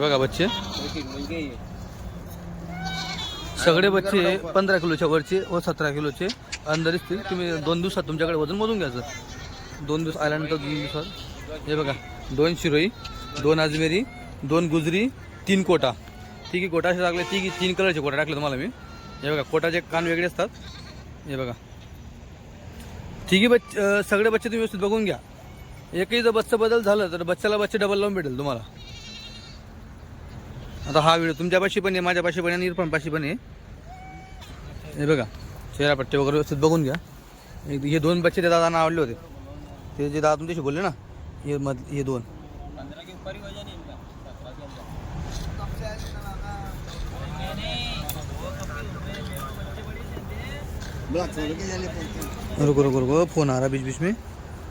बघा बच्चे. सगळे बच्चे पंधरा किलोच्या वरचे व सतरा किलोचे. अंदर दिसतील तुम्ही दोन दिवसात तुमच्याकडे वजन मोजून घ्यायचं दोन दिवस आल्यानंतर दोन दिवसात. हे बघा दोन शिरोई दोन अजमेरी दोन गुजरी तीन कोटा. तिघी कोटा असे टाकले तिघी तीन कलरचे कोटा टाकले तुम्हाला मी. हे बघा कोटाचे कान वेगळे असतात. हे बघा. तिघी आहे सगळे बच्चे तुम्ही व्यवस्थित बघून घ्या. एकही जर बच्चं बदल झालं तर बच्च्याला बच्चे डबल लावून भेटेल तुम्हाला. आता हा व्हिडिओ तुमच्यापाशी पण आहे माझ्यापाशी पण आहे आणि इरफानपाशी पण आहे. हे बघा वगैरे व्यवस्थित बघून घ्या. एक हे दोन बच्चे त्या दादांना आवडले होते. ते जे दादा तुमच्याशी बोलले ना हे मध हे दोन. रुको रुको रुको. फ़ोन आ रहा बीच बीच में.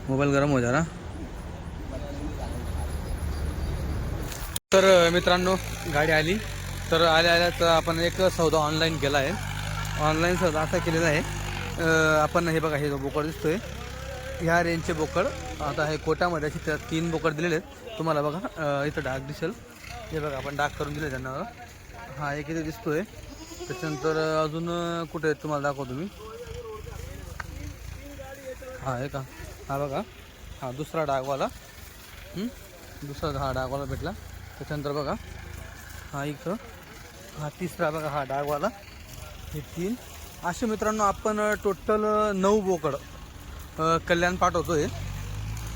मोबाइल गरम हो जा रहा. तर मित्रांनो गाडी आली. तर आल्या आल्या तर आपण एक सौदा ऑनलाईन केला आहे. ऑनलाईन सौदा असा केलेला आहे. आपण हे बघा हे जो बोकड आहे ह्या रेंजचे बोकड. आता हे कोटामध्ये असे त्या तीन बोकड दिलेले आहेत. तुम्हाला बघा इथं डाग दिसेल. हे बघा आपण डाग करून दिले त्यांना. हा एक इथे आहे त्याच्यानंतर अजून कुठे आहेत तुम्हाला दाखवतो मी. हा आहे का? हा बघा. हा दुसरा डागवाला. दुसरा हा डागवाला भेटला. त्याच्यानंतर बघा हा इथं हा तिसरा बघा हा डागवाला. हे तीन. असे मित्रांनो आपण टोटल नऊ बोकड कल्याण कल्याण पाठवतोय.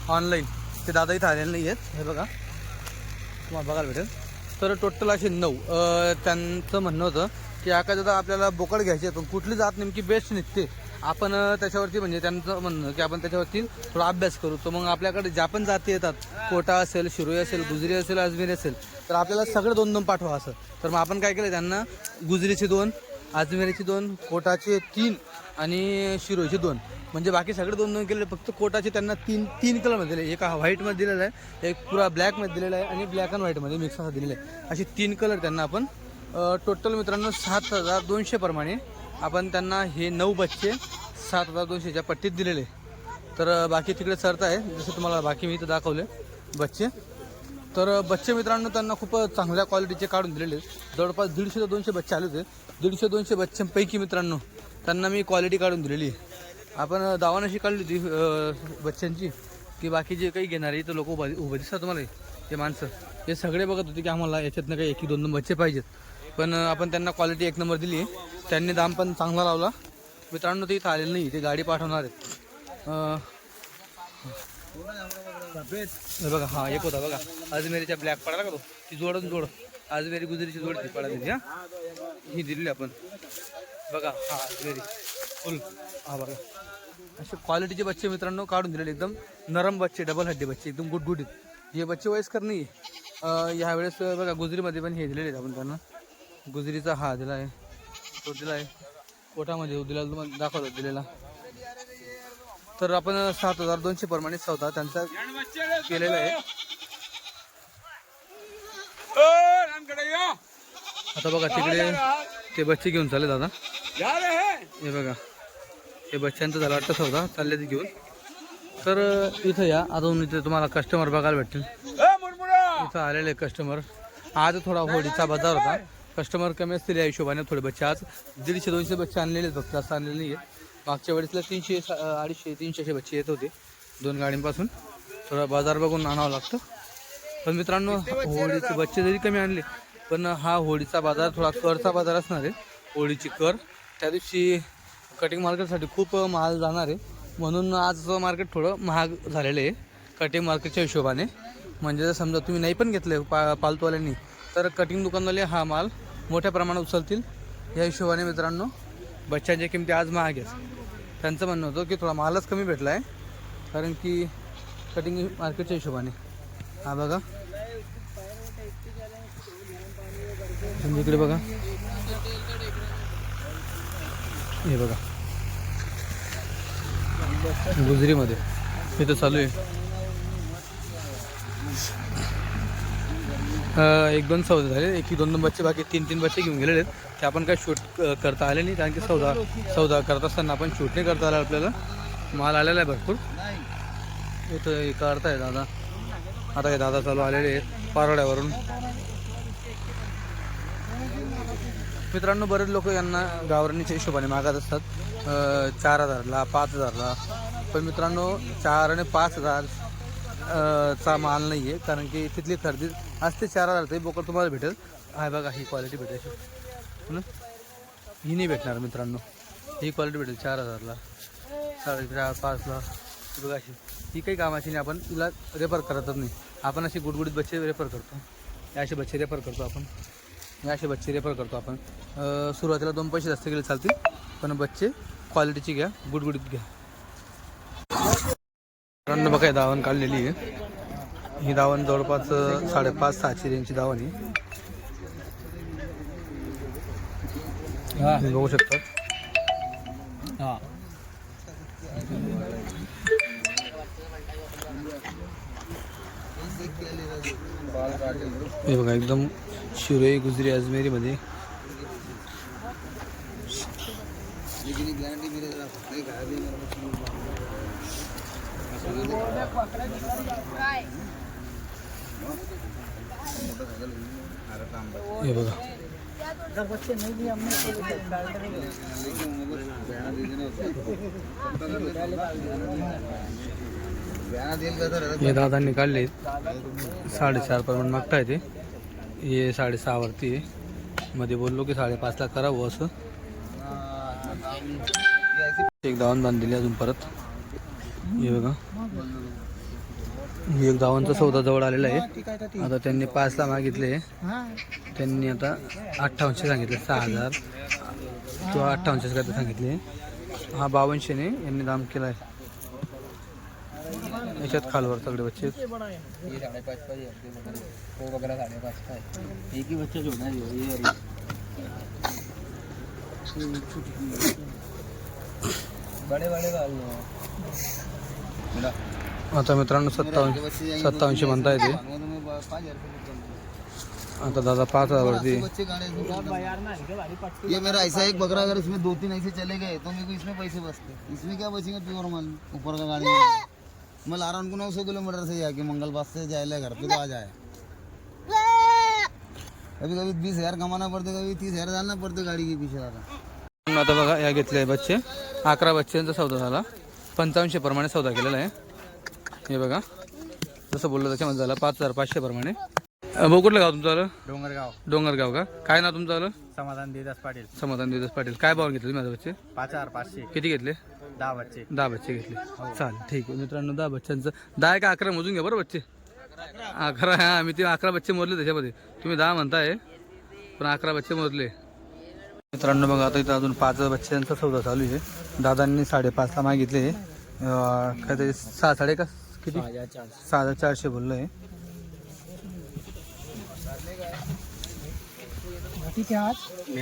ऑनलाईन ते दादा इथं आलेले नाही आहेत हे बघा. तुम्हाला बघायला भेटेल. तर टोटल असे नऊ. त्यांचं म्हणणं होतं की एखाद्या आपल्याला बोकड घ्यायचे पण कुठली जात नेमकी बेस्ट निघते? आपण त्याच्यावरती म्हणजे त्यांचं म्हणणं की आपण त्याच्यावरती थोडा अभ्यास करू. तर मग आपल्याकडे ज्या पण जाती येतात कोटा असेल शिरोई असेल गुजरी असेल अजमेरी असेल तर आपल्याला सगळं दोन दोन पाठवा असं. तर मग आपण काय केलं त्यांना गुजरीचे दोन अजमेरीचे दोन कोटाचे तीन आणि शिरोईचे दोन. म्हणजे बाकी सगळे दोन दोन केले फक्त कोटाचे त्यांना तीन तीन कलरमध्ये दिले. एक हा व्हाईटमध्ये दिलेला आहे एक पुरा ब्लॅकमध्ये दिलेला आहे आणि ब्लॅक अँड व्हाईटमध्ये मिक्स असा दिलेला आहे. असे तीन कलर त्यांना आपण टोटल मित्रांनो सात हजार दोनशे प्रमाणे आपण त्यांना हे नऊ बच्चे सात हजार दोनशेच्या पट्टीत दिलेले. तर बाकी तिकडे सरत आहे जसं तुम्हाला बाकी मी इथं दाखवले बच्चे. तर बच्चे मित्रांनो त्यांना खूप चांगल्या क्वालिटीचे काढून दिलेले जवळपास दीडशे ते दोनशे बच्चे आले होते दीडशे दोनशे बच्च्यांपैकी मित्रांनो त्यांना मी क्वालिटी काढून दिलेली आहे. आपण दावानाशी काढली होती बच्च्यांची. की बाकी जे काही घेणारे तर लोक उभा उभे दिसतात तुम्हाला. ते माणसं. हे सगळे बघत होते की आम्हाला याच्यातनं काही एक दोन दोन बच्चे पाहिजेत. पण आपण त्यांना क्वालिटी एक नंबर दिली. त्यांनी दाम पण चांगला लावला. मित्रांनो ते इथं आलेलं नाही ते गाडी पाठवणार आहेत. बघा हा एक होता बघा. अजमेरीच्या ब्लॅक पडाला का तो ती जोडून जोड. अजमेरी गुजरीची जोड ती पडा हां. ही दिलेली आपण. बघा हा अजमेरी. फुल. हा बघा. असे क्वालिटीचे बच्चे मित्रांनो काढून दिलेले एकदम. नरम बच्चे डबल हड्डी बच्चे एकदम गुडगुडीत हे बच्चे वयस्कर नाही ह्यावेळेस बघा गुजरीमध्ये पण हे दिलेले आहेत आपण त्यांना. गुजरीचा हा दिला आहे तो दिला आहे पोटामध्ये दिला तुम्हाला दाखवतो दिलेला. तर आपण सात हजार दोनशे प्रमाणे सौदा त्यांचा केलेला आहे. आता बघा तिकडे ते बच्चे घेऊन चालले दादा. हे. बघा. हे बच्चांचं झालं वाटतं सौदा चालले ते घेऊन. तर इथं या. अजून इथे तुम्हाला कस्टमर बघायला भेटतील. इथं आलेले कस्टमर आज थोडा होळीचा बाजार होता. कस्टमर कमी असतील या हिशोबाने थोडे बच्चे आज दीडशे दोनशे बच्चे आणलेले आहेत फक्त असं आणलेले नाही आहे मागच्या वेळेसला तीनशे अडीचशे तीनशे असे बच्चे येत होते दोन गाडींपासून. थोडा बाजार बघून आणावं लागतं. पण मित्रांनो होळीचे बच्चे जरी कमी आणले पण हा होळीचा बाजार थोडा करचा बाजार असणार आहे. होळीची कर. त्या दिवशी कटिंग मार्केटसाठी खूप माल जाणार आहे. म्हणून आजचं मार्केट थोडं महाग झालेलं आहे कटिंग मार्केटच्या हिशोबाने. म्हणजे जर समजा तुम्ही नाही पण घेतले पा पालतवाल्यांनी तर कटिंग दुकानवाले हा माल मोठ्या प्रमाणात उचलतील. या हिशोबाने मित्रांनो बच्चांच्या किमती आज महाग आहेत त्यांचं म्हणणं होतं की थोडा मालच कमी भेटला आहे कारण की कटिंग मार्केटच्या हिशोबाने. हा बघा. इकडे बघा. हे बघा. गुजरीमध्ये. इथं चालू आहे. एक दोन सौदा झाले. एक दोन दोन बच्चे बाकी तीन तीन बच्चे घेऊन गेलेले आहेत. ते आपण काय शूट करता आले नाही. कारण की सौदा सौदा करत असताना आपण शूट नाही करता आला आपल्याला. माल आलेला आहे भरपूर. इथं हे करताय दादा. आता हे दादा चालू आलेले आहेत पारोड्यावरून मित्रांनो बरेच लोक यांना गावरणीच्या हिशोबाने मागत असतात. चार हजारला पाच हजारला. पण मित्रांनो चार आणि पाच हजार चा माल नाही आहे कारण की तिथली खरेदी असते चार हजार ते बोकड तुम्हाला भेटेल. आहे बघा ही क्वालिटी भेटायची हो ही नाही भेटणार मित्रांनो. ही क्वालिटी भेटेल चार हजारला. साडेचार पाचला. बघा अशी. ही काही कामाची नाही आपण तिला रेफर करतच नाही. आपण अशी गुडगुडीत बच्चे रेफर करतो. या असे बच्चे रेफर करतो आपण. या असे बच्चे रेफर करतो आपण. सुरुवातीला दोन पैसे जास्त गेले चालतील पण बच्चे क्वालिटीची घ्या गुडगुडीत घ्या. मित्रांनो बघा ही दावण काढलेली आहे. ही दावण जवळपास साडेपाच सहाशे रेंजची दावण आहे. बघू शकता. हे. बघा एकदम शिरोई गुजरी अजमेरी मध्ये हे बघा. हे दादांनी काढले साडेचार पर्यंत मागताय ते. हे साडेसहावरती आहे. मध्ये बोललो की साडेपाचला करावं असं. एक दावण बांधलेली अजून परत. हे बघा. एक दावणचा सौदा जवळ आलेला आहे. आता त्यांनी पाचला मागितले. त्यांनी आता अठ्ठावनशे सांगितले सहा हजार. किंवा अठ्ठावनशेच काय सांगितले. हा बावनशेने यांनी दाम केला आहे याच्यात खालवर सगळे बच्चे. ही है है ही। है। बड़े बड़ा आता मित्रांनो सत्तावन्न सत्तावनशे म्हणता येते आता दादा पाच ये मेरा ऐसा एक बकरा अगर इसमें दो तीन ऐसे चले गए तो मेरे को इसमें पैसे बचते। इसमें क्या बचेंगे प्योर माल ऊपर का गाड़ी में। ला रहा उनको नौ सौ किलोमीटर से जाके मंगल बाग से जाए घर पे तो आ जाए। कभी कभी बीस हजार कमाना पड़ते कभी तीस हजार डालना पड़ते गाड़ी के पीछे दादा आता बघा या घेतले बच्चे. अकरा बच्चांचा सौदा झाला. पंचावनशे प्रमाणे सौदा केलेला आहे. हे बघा. जसं बोललो त्याच्यामध्ये झाला पाच हजार पाचशे प्रमाणे. भाऊ कुठलं गाव तुमचं आलं? डोंगरगाव. डोंगरगाव का? काय नाव तुमचं आलं? समाधान देदास पाटील. समाधान देवदास पाटील. काय भाव घेतले तुम्ही माझे बच्चे पाच हजार पाचशे. किती घेतले? दहा बच्चे. दहा बच्चे घेतले. चालेल ठीक आहे. मित्रांनो दहा बच्चांचं दहा का अकरा? मोजून घ्या बरं बच्चे. अकरा हा मी ते अकरा बच्चे मोजले त्याच्यामध्ये. तुम्ही दहा म्हणताय पण अकरा बच्चे मोजले. मित्रांनो बघा आता इथं अजून पाच बच्चांचा सौदा चालू आहे. दादांनी साडेपाचला मागितले. काय ते सहा साडे का? किती? सहा हजार चारशे. बोललो आहे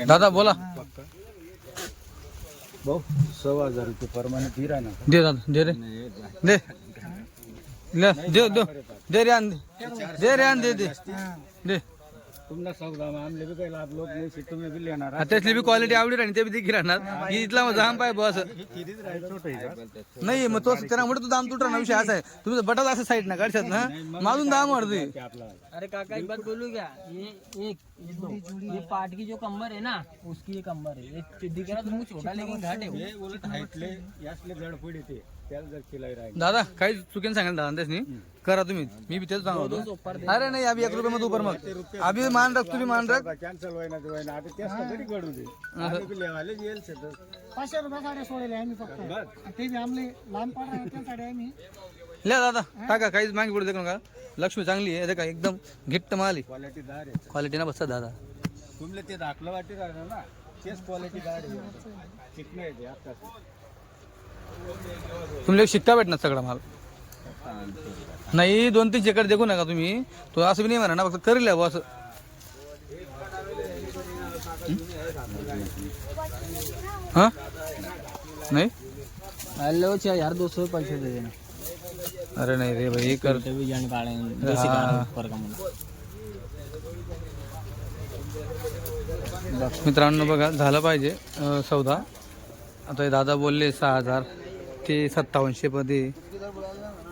दादा बोला. भाऊ सौ हजार रुपये परमाने आहे ना दे दादा दे रे. दे. ले दे दे दे रे आण दे. दे रे आण दे दे. दे. तुमना नाही हा, क्वालिटी आवडी राहणी ते बी देखील राहणार. की इथला मग जाम पाय बस नाही मग तो त्यामुळे तो दाम तुटणार विषय असा आहे. तुम्ही बटाला असं साईड ना काढशात ना. माझून दाम वाढतोय. आपला अरे काका एक बात बोलू क्या ये एक ये ये पाट की जो कंबर है ना उसकी ये कंबर है ये दिख रहा तुमको छोटा लेकिन घाट है। हे बोलत हाईटले यासले जडपड येते त्याला जर राहील. दादा काही चुकीने सांगाल दादा त्यासनी. करा तुम्ही. मी बी तेच सांगतो अरे नाही अभि एक रुपये मध्ये उपर मग. अभि मान रख तुम्ही मान रख. कॅन्सल ते आता घडू दे. लेवाले येईल शेतात पाचशे रुपये साडे सोडले आम्ही फक्त. ते बी आमले लहान पाडा त्यांच्यासाठी आम्ही. लिहा दादा टाका काहीच मागे पुढे देखील का? लक्ष्मी चांगली आहे का एकदम घिट्ट माल आहे. क्वालिटी दार आहे. क्वालिटी ना बसता दादा. तुमले ते दाखलं वाटे राहिलं ना तेच क्वालिटी दार आहे. चिकन आहे ते तुम्हाला शिक्का भेटणार सगळा माल. नाही दोन तीन चेकर देखू नका तुम्ही. तो असं बी नाही म्हणा ना फक्त करेल असं. हा? नाही? हेलो छह यार दो सौ पैसे दे देना अरे नाही रे भाई कर. तभी जान काढ़े। ऊपर का मुंडा मित्रांनो बघा झालं पाहिजे सौदा. आता दादा बोलले सहा हजार. ते सत्तावनशेमध्ये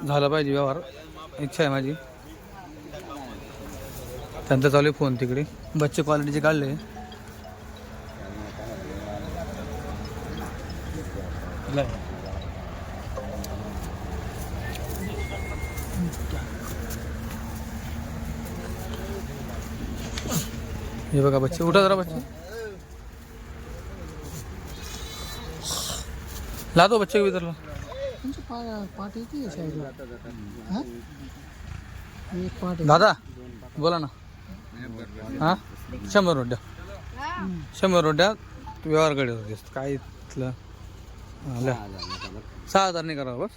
झाला पाहिजे व्यवहार. इच्छा आहे माझी. त्यांचा चालू आहे फोन तिकडे. बच्चे क्वालिटीचे काढले. हे बघा बच्चे. उठा जरा बच्चे. लादो बच्चे को तुमची पा- पाठ येते या हा? एक पाठ आहे. दादा बोला ना. हा? शंभर रोड्या. शंभर रोड्या व्यवहारकडे होते काय इथलं? हा, सहा हजार नाही करावं बस.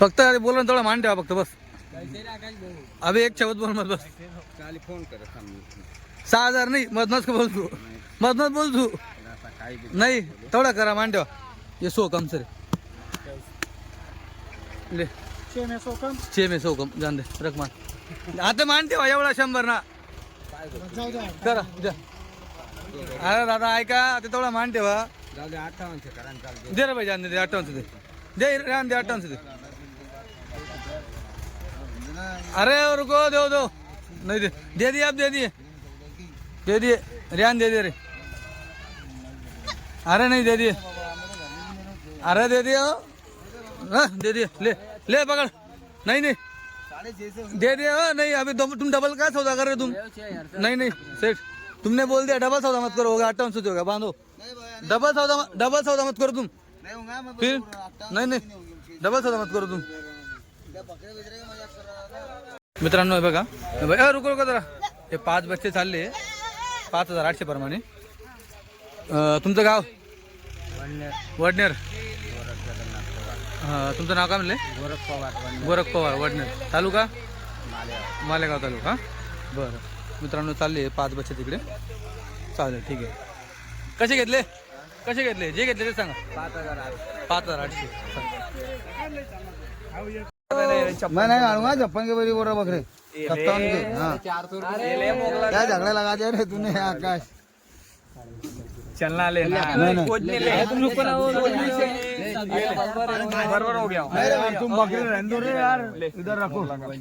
फक्त अरे बोला ना थोडा मान ठेवा फक्त बस. अभि एक शब्द बोल मत बस फोन कर सहा हजार नाही मधनच का बोल तू मधनच बोल तू नाही तेवढा करा मान ठेवा ये सो कम ले। छे में सौ कम छे में सो कम जान दे रख मान आता मान ठेवा एवढा शंभर ना. करा द्या अरे दादा ऐका ते तेवढा मान ठेवा. दे रे भाई जान दे अठ्ठावन्न दे. दे रान दे अठ्ठावन्न दे. अरे रुको दो दो. नहीं दे. दे दिए अब दे दिए. दे दिए. रियान दे दे रे. अरे नहीं दे दिए. अरे दे दिए ओ। हाँ, दे दिए ले ले पकड़. नहीं नहीं. दे दिए ओ, नहीं अभी तुम डबल का सौदा कर रहे तुम? नहीं नहीं सेठ तुमने बोल दिया डबल सौदा मत करो होगा अट्ठावन सौ होगा बांधो. डबल सौदा डबल सौदा मत करो तुम. फिर? नहीं नहीं डबल सौदा मत करो तुम. मित्रांनो हे बघा. रुको रुको जरा. हे पाच बच्चे चालले. पाच हजार आठशे प्रमाणे. तुमचं गाव? वडनेर. तुमचं नाव काय म्हणले? गोरख पवार गोरख पवार वडनेर. तालुका? मालेगाव. तालुका बरं. मित्रांनो चालले पाच बच्चे तिकडे. चालेल ठीक आहे. कसे घेतले? कसे घेतले? जे घेतले ते सांगा. पाच हजार पाच हजार आठशे. मैं नहीं मारूंगा छप्पन के बड़ी बोल रहा बकरे. सत्तावन के हाँ. क्या झगड़ा लगा दिया रे तूने आकाश. चलना ले नहीं. नहीं तुम लोग बरोबर हो गया तुम बकरे रहने दो रे यार इधर रखो रे.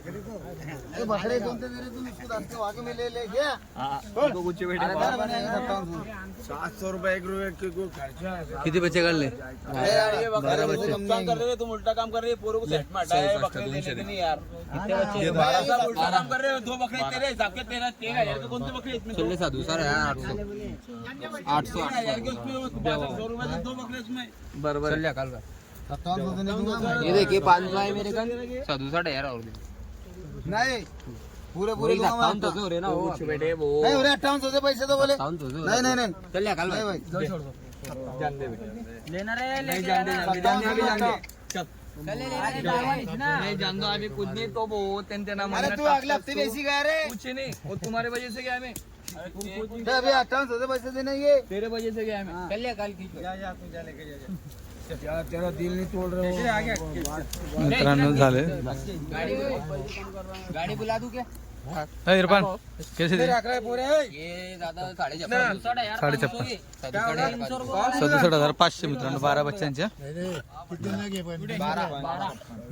बकरे तुम दस के में ले ले गया सात सौ एक को खर्चा किती बच्चे काढले? बारह बच्चे काम कर रहे हो तुम उल्टा काम कर रहे हो पूरे को सेट में हटाया बकरे के यार. बारह साल उल्टा काम कर रहे हो दो बकरे तेरे हिसाब के तेरह तेरह हजार के कौन से बकरे इसमें चल सा दूसरा है आठ सौ आठ सौ हजार के उसमें बारह सौ रुपए से दो बकरे उसमें. बरोबर चल कल मैं। ये देखिए पाँच सौ है मेरे कल साधु साढ़े यार और नहीं. पूरे पूरे। हो नहीं पैसे तो बोले. साउंड तो नहीं नहीं नहीं. चल कल नहीं भाई लेना रे नहीं जान दे जान दे जान दे. अभी जान दे. चल. ना. नहीं जान दो अभी कुछ नहीं तो वो तेन तेना अरे मारना तू अगले हफ्ते भी ऐसी गया रे? कुछ नहीं. वो तुम्हारे वजह से गया मैं तो अभी अट्ठावन सौ से पैसे देने ये. तेरे वजह से गया मैं कल कल की तेरा दिल नहीं तोड़ रहे मित्रांनो झाले. गाड़ी बुला. दूं क्या ए, इरफान कैसे दे. साडे छप्पन साढ़े सदुसष्ट हजार पाचशे मित्रांनो बारा बच्चांच्या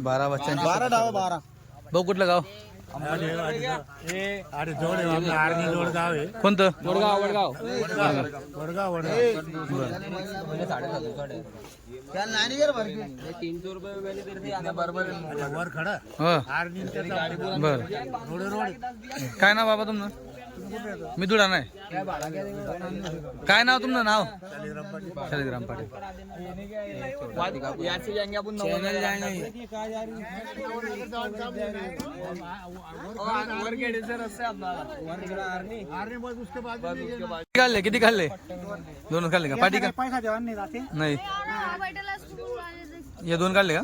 बारा. बच्चांच्या बारह डाव बारह भाऊ कुठलं गाव. कोणतं वडगाव वडगाव क्या लानी कर भर के तीन सौ रुपये पहले तेरे से बर काय ना बाबा तुमचं मी दुडा नाही? काय नाव तुमचं नाव? शालिग्राम पाटील. याचे जाएंगे अपन चैनल जाएंगे किती खाल्ले? किती खाल्ले? दोन खाल्ले का? पाठी का? पैसा देवा नाही जाते. नाही. भेटेल हे दोन काढले का?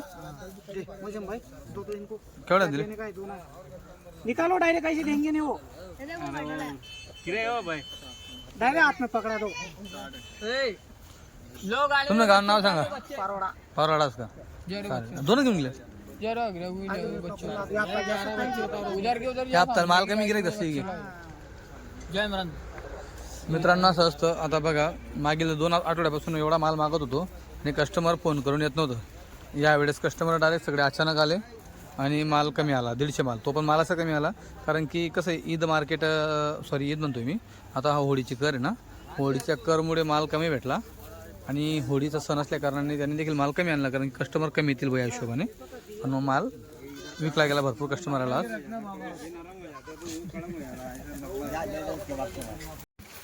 मुझे भाई दो तो इनको. केवढ्या दिले? देने का है दो ना निकालो डायरेक्ट कैसे देंगे नहीं वो। डायरेक्ट हाथ में पकड़ा दो। तुमचं गाव नाव सांगा। पारोड़ा। पारवाडाच का चालेल. दोन घेऊन गेले जरा रघु बच्चों। उधर के उधर ते हप्ता माल कमी गिरायक असते की? जय मरण। मित्रांनो असं असतं. आता बघा मागील दोन आठवड्यापासून एवढा माल मागत होतो. आणि कस्टमर फोन करून येत नव्हतं. यावेळेस कस्टमर डायरेक्ट सगळे अचानक आले. आणि माल कमी आला दीडशे माल. तो पण माल असा कमी आला. कारण की कसं आहे ईद मार्केट सॉरी ईद म्हणतोय मी. आता हा होळीची कर आहे ना. होळीच्या करमुळे माल कमी भेटला. आणि होळीचा सण असल्या कारणाने त्यांनी देखील माल कमी आणला. कारण कस्टमर कमी येतील बा या हिशोबाने. पण मग माल विकला गेला भरपूर कस्टमर आला.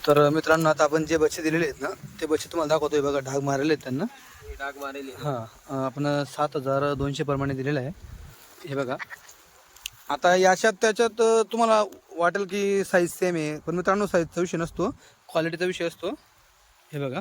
तर मित्रांनो आता आपण जे बच्चे दिलेले आहेत ना ते बच्चे तुम्हाला दाखवतोय बघा. डाग मारलेले आहेत त्यांना. डाग मारेली हां आपण सात हजार दोनशे प्रमाणे दिलेलं आहे. हे बघा. आता याच्यात त्याच्यात तुम्हाला वाटेल की साईज सेम आहे. पण मित्रांनो साईजचा विषय नसतो. क्वालिटीचा विषय असतो. हे बघा.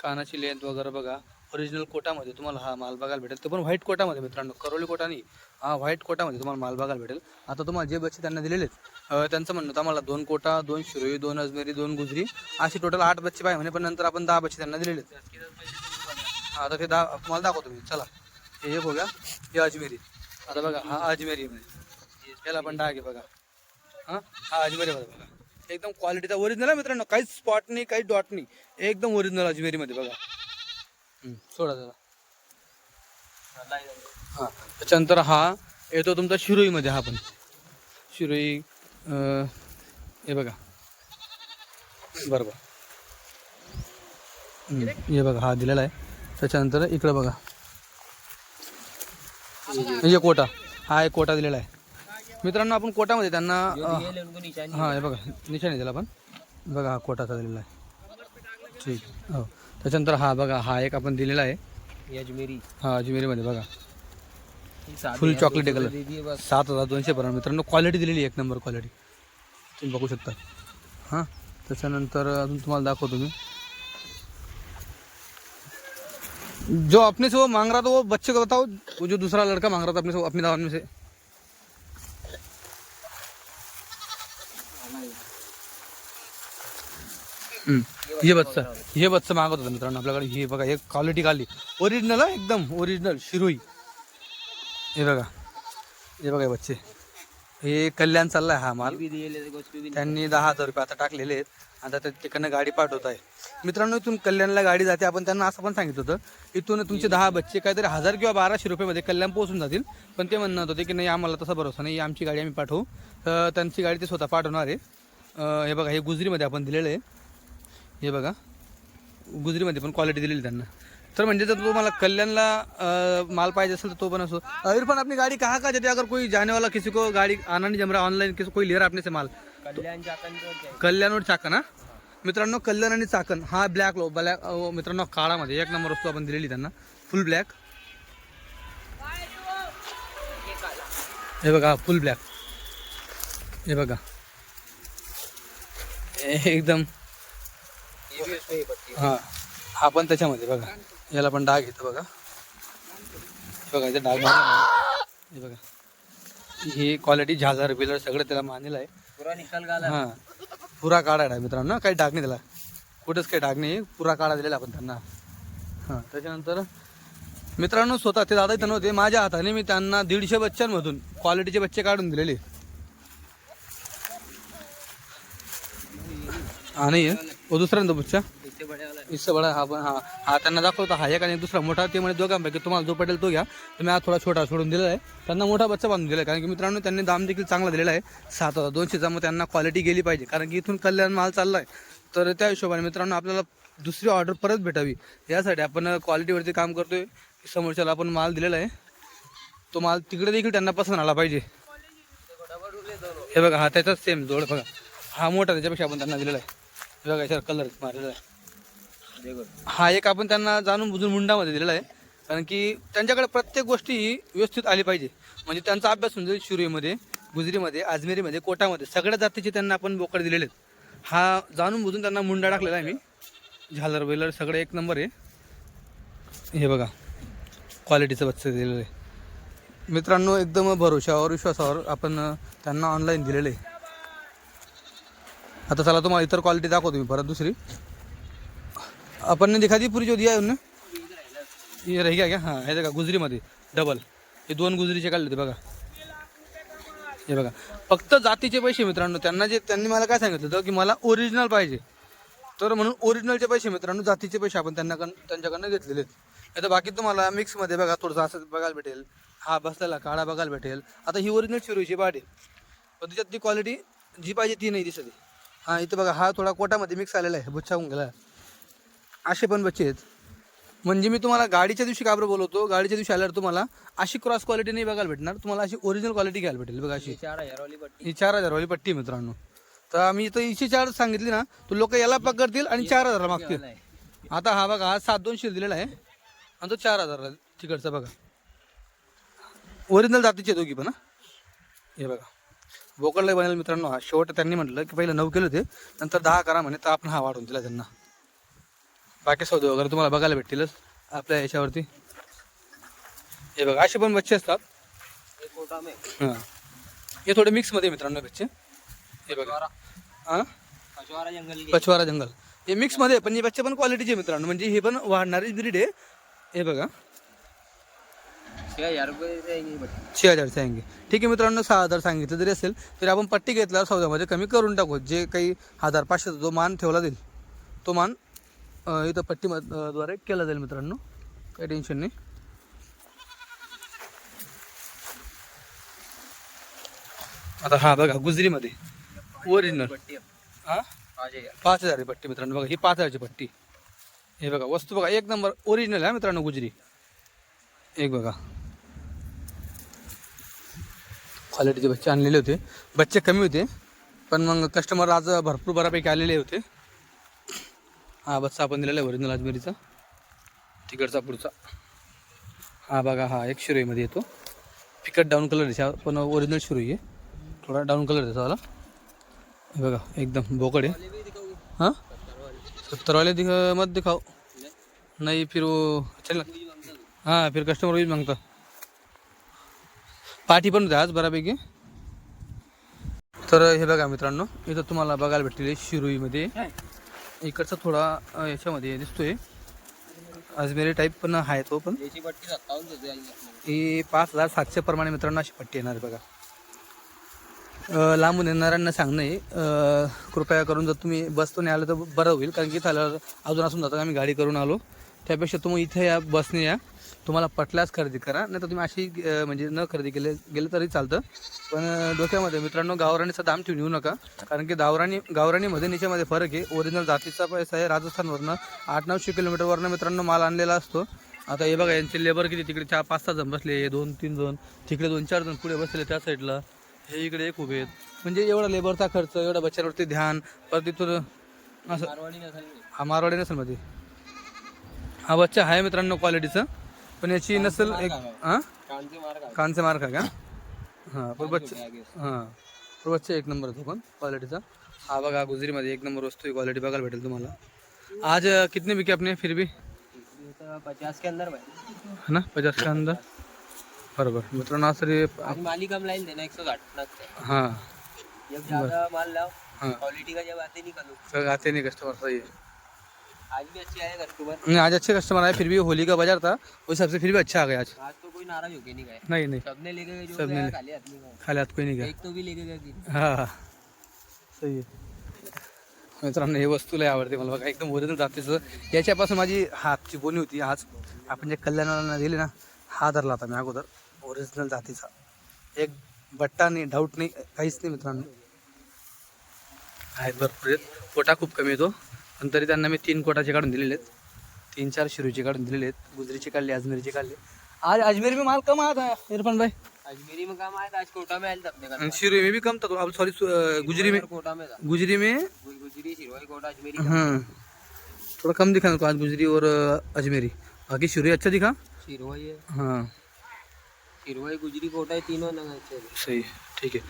कानाची लेंथ वगैरे बघा. ओरिजिनल कोटामध्ये तुम्हाला हा माल बघायला भेटेल. तो पण व्हाईट कोटामध्ये मित्रांनो. करोली कोटा नाही. हा व्हाईट कोटामध्ये तुम्हाला माल बघायला भेटेल. आता तुम्हाला जे बच्चे त्यांना दिलेले आहेत त्यांचं म्हणणं तर आम्हाला दोन कोटा दोन शिरोई दोन अजमेरी दोन गुजरी असे टोटल आठ बच्चे पाहिजे म्हणे. पण नंतर आपण दहा बच्चे त्यांना दिलेले आहेत. आता ते दा तुम्हाला दाखवतो मी. चला. हे एक हो गया. हे अजमेरी. आता बघा हा अजमेरी आहे म्हणजे पण डाग आहे बघा. हा? हा अजमेरी मध्ये बघा. एकदम क्वालिटीचा ओरिजिनल आहे मित्रांनो. काहीच स्पॉट नाही काही डॉट नाही. एकदम ओरिजिनल अजमेरी मध्ये बघा. सोडा जरा. हा त्याच्यानंतर हा येतो तुमचा शिरोईमध्ये हा पण. शिरोई हे बघा. बरोबर. हे बघा हा दिलेला आहे. त्याच्यानंतर इकडं बघा. म्हणजे कोटा. हा एक कोटा दिलेला आहे. मित्रांनो आपण कोटामध्ये त्यांना हा हे बघा निशाणी दिला पण बघा हा कोटाचा दिलेला आहे. ठीक. हो. त्याच्यानंतर हा बघा हा एक आपण दिलेला आहे. ये अजमेरी हा अजमेरीमध्ये बघा फुल चॉकलेट 200 कलर सात हजार दोनशे पर्यंत. मित्रांनो क्वालिटी दिलेली आहे एक नंबर क्वालिटी तुम्ही बघू शकता. हां? त्याच्यानंतर अजून तुम्हाला दाखवतो मी. जो अपने से वो मांग रहा था वो बच्चे को बताओ वो जो दूसरा लड़का मांग रहा था अपने से अपनी दावत में से। ये बच्चा हे बच्चा मागत होता मित्रांनो आपल्याकडे हे बघा एक क्वालिटी काढली. ओरिजिनल आहे एकदम ओरिजिनल शिरोई. हे बघा हे बघा बच्चे. हे कल्याण चाललाय हा माल. त्यांनी दहा हजार रुपये आता टाकलेले आहेत. आता त्या तिकडनं गाडी पाठवत आहे मित्रांनो इथून कल्याणला गाडी जाते. आपण त्यांना असं पण सांगितलं होतं इथून तुमचे दहा बच्चे काहीतरी हजार किंवा बाराशे रुपयेमध्ये कल्याण पोहोचून जातील. पण ते म्हणत होते की नाही आम्हाला तसा भरोसा नाही आमची गाडी आम्ही पाठवू. तर त्यांची गाडी ते स्वतः पाठवणार आहे. हे बघा हे गुजरीमध्ये आपण दिलेलं आहे. हे बघा गुजरीमध्ये पण क्वालिटी दिलेली त्यांना. तर म्हणजे जर तुम्हाला कल्याणला माल पाहिजे असेल तर तो पण असो. इरफान अपनी गाड़ी कहाँ का जाती है? अगर कोई जाने वाला किसी को गाड़ी आना नहीं जम रहा ऑनलाइन किसी कोई ले रहा अपने से माल? कल्याण जाकन कल्याण और चाकण मित्रांनो कल्याण आणि चाकण हा ब्लॅक लो ब्लॅक मित्रांनो काळामध्ये एक नंबर वस्तू आपण दिलेली त्यांना. फुल ब्लॅक हे बघा फुल ब्लॅक हे बघा. एकदम. ही हा पण त्याच्यामध्ये बघा. याला पण डाग येतो बघा. बघा इथे डाग. हे बघा. ही क्वालिटी झाजार बिलर सगळं त्याला मानेलं आहे. हा. पुरा काढा आहे मित्रांनो. काही डाग नाही त्याला. कुठंच काही डाग नाही. पुरा काढा दिलेला आपण त्यांना. हां त्याच्यानंतर मित्रांनो स्वतः ते दादा इथं नव्हते. माझ्या हाताने मी त्यांना दीडशे बच्चांमधून क्वालिटीचे बच्चे काढून दिलेले. आणि दुसऱ्यांदा दुसरा तो बच्चा. इससे बडा हा पण हा हा त्यांना दाखवतो. हा एक आणि दुसरा मोठा. ते म्हणजे दोघांपैकी तुम्हाला जो पटेल तो घ्या. तुम्ही मी हा थोडा छोटा सोडून दिलेला आहे. त्यांना मोठा बच्चा बांधून दिला आहे. कारण की मित्रांनो त्यांनी दाम देखील चांगला दिलेला आहे. सात हजार दोनशेचा मग त्यांना क्वालिटी गेली पाहिजे. कारण की इथून कल्याण माल चालला आहे तर त्या हिशोबाने मित्रांनो आपल्याला दुसरी ऑर्डर परत भेटावी. यासाठी आपण क्वालिटीवरती काम करतोय. समोरच्याला आपण माल दिलेला आहे. तो माल तिकडे देखील त्यांना पसंत आला पाहिजे. हे बघा हा त्याचाच सेम जोड बघा. हा मोठा त्याच्यापेक्षा आपण त्यांना दिलेला आहे. हे बघा याच्यावर कलर मारलेला आहे. हा एक आपण त्यांना जाणून बुजून मुंडामध्ये दिलेला आहे. कारण की त्यांच्याकडे प्रत्येक गोष्टी ही व्यवस्थित आली पाहिजे. म्हणजे त्यांचा अभ्यास म्हणजे शिरोईमध्ये गुजरीमध्ये अजमेरीमध्ये कोटामध्ये सगळ्या जातीचे त्यांना आपण बोकड दिलेले आहेत. हा जाणून बुजून त्यांना मुंडा टाकलेला आहे मी. झालर वेलर सगळं एक नंबर आहे. हे बघा क्वालिटीचं बच्चं दिलेलं आहे. मित्रांनो एकदम भरोशावर विश्वासावर आपण त्यांना ऑनलाईन दिलेलं आहे. आता चला तुम्हाला इतर क्वालिटी दाखवतो मी परत दुसरी. अपन ने दिखा दी पूरी जो दिया है उन्होंने ये रह गया क्या? हाँ हे देखा गुजरीमध्ये डबल हे दोन गुजरीचे काढले होते बघा. हे बघा. फक्त जातीचे पैसे मित्रांनो त्यांना जे त्यांनी मला काय सांगितलं होतं की मला ओरिजिनल पाहिजे. तर म्हणून ओरिजिनलचे पैसे मित्रांनो जातीचे पैसे आपण त्यांना त्यांच्याकडनं घेतलेले आहेत. आता बाकी तुम्हाला मिक्समध्ये बघा थोडंसं असं बघायला भेटेल. हा बसलेला काळा बघायला भेटेल. आता ही ओरिजिनल शिरोईची पाठी आहे. पण त्याच्यात ती क्वालिटी जी पाहिजे ती नाही दिसत आहे. हा इथं बघा हा थोडा कोटामध्ये मिक्स आलेला आहे. बुच्छा होऊन गेला. असे पण बच्चे आहेत. म्हणजे मी तुम्हाला गाडीच्या दिवशी का बरं बोलवतो? गाडीच्या दिवशी आल्यावर तुम्हाला अशी क्रॉस क्वालिटी नाही बघायला भेटणार. तुम्हाला अशी ओरिजिनल क्वालिटी घ्यायला भेटेल बघा अशी. चार हजार वाली पट्टी ही चार हजारवाली पट्टी आहे मित्रांनो. तर आम्ही इथं हिची चार सांगितली ना तर लोक याला पकडतील आणि चार हजार मागतील. आता हा बघा हा सात दोनशे दिलेला आहे. आणि तो चार हजार तिकडचा बघा. ओरिजिनल जातीचे दोघी पण हे. बघा. बोकडला बनेल मित्रांनो हा. शेवट त्यांनी म्हटलं की पहिलं नऊ केले होते नंतर दहा करा म्हणे तर आपण हा वाढवून दिला त्यांना. बाकी सौदे वगैरे तुम्हाला बघायला भेटतीलच आपल्या याच्यावरती. हे बघा असे पण बच्चे असतात. हां. हे थोडे मिक्समध्ये मित्रांनो बच्चे हे बघा. हां? पचवारा जंगल पचवारा जंगल. हे मिक्समध्ये पण हे बच्चे पण क्वालिटीचे मित्रांनो. म्हणजे हे पण वाढणारी ब्रीड आहे. हे बघा. छे हजार सांगे. ठीक आहे मित्रांनो सहा हजार सांगितलं जरी असेल तरी आपण पट्टी घेतल्यावर सौद्यामध्ये कमी करून टाकू. जे काही हजार पाचशेचा जो मान ठेवला जाईल तो मान इथं पट्टी द्वारे केला जाईल मित्रांनो. काही टेन्शन नाही. आता हा बघा गुजरीमध्ये. ओरिजिनल हां? पाच पाच हजार पट्टी मित्रांनो. बघा ही पाच हजारची पट्टी. हे बघा वस्तू बघा एक नंबर ओरिजिनल आहे मित्रांनो गुजरी. एक बघा. क्वालिटीचे बच्चे आणलेले होते. बच्चे कमी होते पण मग कस्टमर आज भरपूर बऱ्यापैकी आलेले होते. हा बस आपण दिलेला आहे ओरिजिनल अजमेरीचा. तिकडचा पुढचा. हा बघा हा एक शिरोईमध्ये येतो. फिकट डाऊन कलर आहे. पण ओरिजिनल शिरोई आहे. थोडा डाऊन कलर आहे त्याचा. हे बघा एकदम बोकड आहे. हां? सत्तरवाले दिख मत दिखाओ. नाही फिर वो चल हां फिर कस्टमर वीज मागता. पाठी पण होते आज बऱ्यापैकी. तर हे बघा मित्रांनो इथं तुम्हाला बघायला भेटलेली शिरोईमध्ये. इकडचा थोडा याच्यामध्ये दिसतोय. अजमेरी टाईप पण आहे तो पण. ही पाच हजार सातशे प्रमाणे मित्रांनो अशी पट्टी येणार बघा. अं, लांबून येणाऱ्यांना सांगणं आहे. कृपया करून जर तुम्ही बसतून आलं तर बरं होईल. कारण की इथं आल्यावर अजून असून जातं आम्ही गाडी करून आलो. त्यापेक्षा तुम्ही इथे या बसने या. तुम्हाला पटल्यास खरेदी करा नाही तर तुम्ही अशी म्हणजे न खरेदी केले गेलं तरी चालतं. पण डोक्यामध्ये मित्रांनो गावराणीचा दाम ठेवून येऊ नका. कारण की गावराणी गावराणीमध्ये निच्यामध्ये फरक आहे. ओरिजिनल जातीचा पैसा आहे. राजस्थानवरनं आठ नऊशे किलोमीटरवरनं मित्रांनो माल आणलेला असतो. आता हे बघा यांचे लेबर किती? तिकडे चार पाच सहा जण बसले. हे दोन तीन जण. तिकडे दोन चार जण पुढे बसले त्या साईडला हे इकडे एक उभे आहेत. म्हणजे एवढा लेबरचा खर्च एवढा बच्चांवरती ध्यान परत तिथून असं मारवाडी नसेल मी. हा मारवाडी नसेल मध्ये हा बच्चा आहे मित्रांनो क्वालिटीचा पण याची नसेल एक हाँ? कानचे मार का कानचे मार्क आहे का हाँ? पण बच्चा हाँ पण बच्चा एक नंबर आहे तो पण क्वालिटीचा हा बघा गुजरीमध्ये एक नंबर वस्तू क्वालिटी बघायला भेटेल तुम्हाला। आज कितने बिके अपने फिर भी? तो पचास के अंदर भाई। है ना पचास के अंदर? बरोबर मित्रांनो आज तरी आज मालिक हम लाइन देना एक सौ साठ हाँ। जब ज़्यादा माल लाओ हाँ। क्वालिटी का जब आते निकालो सर आते नहीं कस्टमर सही है। आज भी अच्छे आए कस्टमर नहीं आज अच्छे कस्टमर आए फिर भी होली का बाजार था उस हिसाब से फिर भी अच्छा आ गया आज। आज तो कोई नाराज होके नहीं गए नहीं नहीं। सबने लेके गए जो सबने खाली हाथ नहीं गए। खाली हात कोई नहीं गया। एक तो भी लेके गए कि हा हा. सही आहे मित्रांनो हे वस्तू लय आवडते मला बघा एकदम ओरिजिनल जातीचं याच्यापासून माझी हातची बोनी होती आज आपण जे कल्याणाला दिली ना हा धरला होता मी अगोदर. ओरिजिनल जातीचा. एक बट्टा नाही डाऊट नाही काहीच नाही मित्रांनो. आहेत भरपूर आहेत. कोटा खूप कमी येतो पण तरी त्यांना मी तीन कोटाचे काढून दिलेले आहेत. तीन चार शिरूचे काढून दिलेले आहेत. गुजरीचे काढले अजमेरीचे काढले. आज अजमेर में माल कम आता इरफान भाई. अजमेरी में काम आया था आज कोटा में आया था अपने का शिरू में भी कम था तो अब सॉरी गुजरी में कोटा में था गुजरी में गुज- गुजरी कोटा अजमेरी हाँ थोड़ा कम दिखा मेरे को आज गुजरी और अजमेरी. बाकी शुरू अच्छा दिखा? सिरवाई है. हाँ. सिरवाई गुजरी कोटा है तीनों अच्छे सही ठीक है.